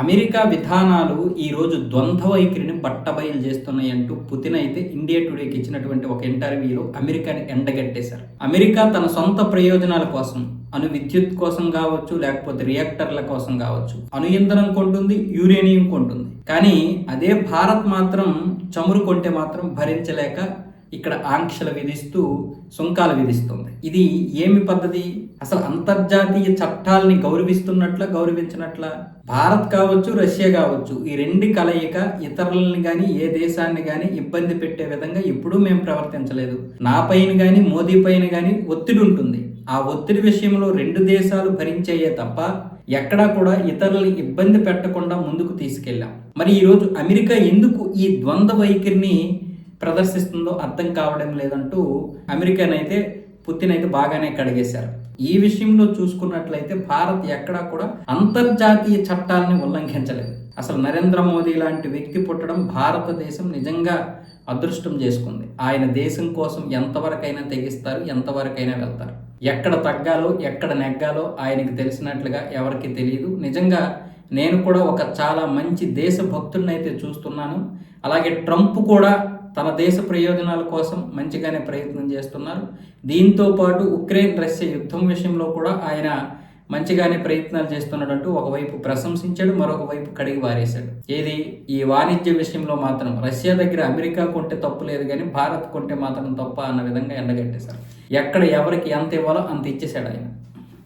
America విధానాలు ఈ రోజు ద్వంద్వ వైఖరిని బట్టబయలు చేస్తున్నాయి అంటూ పుతిన్ అయితే ఇండియా టుడేకి ఇచ్చినటువంటి ఒక ఇంటర్వ్యూలో అమెరికాని ఎండగట్టేశారు. అమెరికా తన సొంత ప్రయోజనాల కోసం అణు విద్యుత్ కోసం కావచ్చు లేకపోతే రియాక్టర్ల కోసం కావచ్చు అణు ఇంధనం కొంటుంది యురేనియం కొంటుంది. కానీ అదే భారత్ మాత్రం చమురు కొంటే మాత్రం భరించలేక ఇక్కడ ఆంక్షలు విధిస్తూ సుంకాలు విధిస్తుంది. ఇది ఏమి పద్ధతి? అసలు అంతర్జాతీయ చట్టాలని గౌరవిస్తున్నట్ల గౌరవించినట్ల? భారత్ కావచ్చు రష్యా కావచ్చు ఈ రెండు కలయిక ఇతరులని కానీ ఏ దేశాన్ని కానీ ఇబ్బంది పెట్టే విధంగా ఎప్పుడూ మేము ప్రవర్తించలేదు. నా పైన కానీ మోదీ పైన కానీ ఒత్తిడి ఉంటుంది. ఆ ఒత్తిడి విషయంలో రెండు దేశాలు భరించేయే తప్ప ఎక్కడా కూడా ఇతరులని ఇబ్బంది పెట్టకుండా ముందుకు తీసుకెళ్ళాం. మరి ఈరోజు అమెరికా ఎందుకు ఈ ద్వంద్వ వైఖరిని ప్రదర్శిస్తుందో అర్థం కావడం లేదంటూ అమెరికానైతే పుతిన్ అయితే బాగానే కడిగేశారు. ఈ విషయంలో చూసుకున్నట్లయితే భారత్ ఎక్కడా కూడా అంతర్జాతీయ చట్టాలని ఉల్లంఘించలేదు. అసలు నరేంద్ర మోదీ లాంటి వ్యక్తి పుట్టడం భారతదేశం నిజంగా అదృష్టం చేసుకుంది. ఆయన దేశం కోసం ఎంతవరకైనా తెగిస్తారు ఎంతవరకైనా వెళ్తారు. ఎక్కడ తగ్గాలో ఎక్కడ నెగ్గాలో ఆయనకి తెలిసినట్లుగా ఎవరికి తెలియదు. నిజంగా నేను కూడా ఒక చాలా మంచి దేశభక్తుడిని అయితే చూస్తున్నాను. అలాగే ట్రంప్ కూడా తన దేశ ప్రయోజనాల కోసం మంచిగానే ప్రయత్నం చేస్తున్నారు. దీంతో పాటు ఉక్రెయిన్ రష్యా యుద్ధం విషయంలో కూడా ఆయన మంచిగానే ప్రయత్నాలు చేస్తున్నాడంటూ ఒకవైపు ప్రశంసించాడు మరొక వైపు కడిగి వారేశాడు. ఏది? ఈ వాణిజ్య విషయంలో మాత్రం రష్యా దగ్గర అమెరికా కొంటే తప్పు లేదు కానీ భారత్ కొంటే మాత్రం తప్ప అన్న విధంగా ఎండగట్టేశారు. ఎక్కడ ఎవరికి ఎంత ఇవ్వాలో అంత ఇచ్చేశాడు ఆయన.